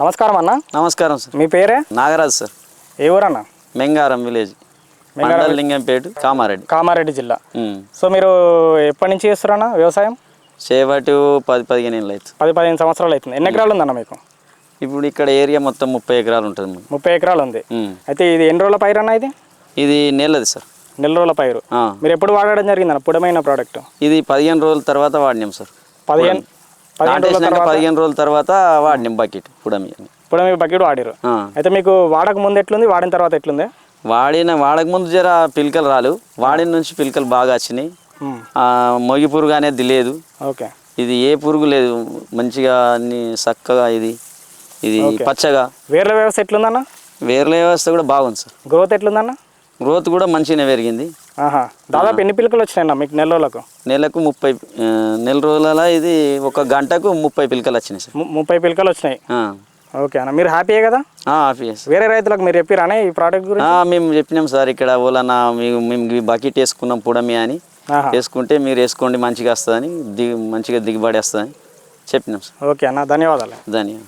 నమస్కారం అన్న. నమస్కారం సార్. మీ పేరే? నాగరాజ్ సార్. ఏ ఊరన్న? మెంగారం విలేజ్. లింగంపేట కామారెడ్డి. కామారెడ్డి జిల్లా. సో మీరు ఎప్పటి నుంచి చేస్తారన్న వ్యవసాయం? చేయబట్టి పది పదిహేను ఏళ్ళు అవుతుంది పది పదిహేను సంవత్సరాలు అవుతుంది ఎన్ని ఎకరాలు ఉందన్న మీకు? ఇప్పుడు ఇక్కడ ఏరియా మొత్తం ముప్పై ఎకరాలు ఉంటుంది. ముప్పై ఎకరాలు ఉంది. అయితే ఇది ఎన్ని రోజుల పైరు అన్న ఇది? ఇది నెలది సార్. నెల రోజుల పైరు. మీరు ఎప్పుడు వాడడం జరిగిందన్న? పుడమైన ప్రోడక్ట్ ఇది పదిహేను రోజుల తర్వాత వాడినాం సార్. పదిహేను నాటేసినాక పదిహేను రోజుల తర్వాత వాడినాం బకెట్ పుడమి అని పుడమి బకెట్ వాడిరు. అయితే మీకు వాడక ముందు ఎట్లుంది? వాడిన తర్వాత ఎట్లుంది? వాడిన వాడక ముందు జర పిలకలు రాలు. వాడిన నుంచి పిలకలు బాగా వచ్చినాయి. మొగి పురుగు అనేది లేదు. ఓకే. ఇది ఏ పురుగు లేదు. మంచిగా అన్ని చక్కగా ఇది ఇది పచ్చగా. వేర్ల వ్యవస్థ ఎట్లుందన్న? వేర్ల వ్యవస్థ కూడా బాగుంది సార్. గ్రోత్ ఎట్లుందన్న? గ్రోత్ కూడా మంచిగానే పెరిగింది. దాదాపు ఎన్ని పిలకలు వచ్చినాయన్న మీకు నెల రోజులకు? నెలకు ముప్పై నెల రోజుల ఇది ఒక గంటకు ముప్పై పిలకలు వచ్చినాయి సార్. ముప్పై పిలకలు వచ్చినాయి. ఓకే అన్న. మీరు హ్యాపీయే కదా? ఆఫీస్ వేరే రైతులకు మీరు చెప్పిరానే ఈ ప్రోడక్ట్ గురించి? మేము చెప్పినాం సార్ ఇక్కడ ఓలన్నా మేము మేము బకెట్ వేసుకున్నాం పుడమి అని. వేసుకుంటే మీరు వేసుకోండి మంచిగా వస్తుందని దిగి మంచిగా దిగుబడి వస్తుందని చెప్పినాం సార్. ఓకే అన్న. ధన్యవాదాలు. ధన్యవాదాలు.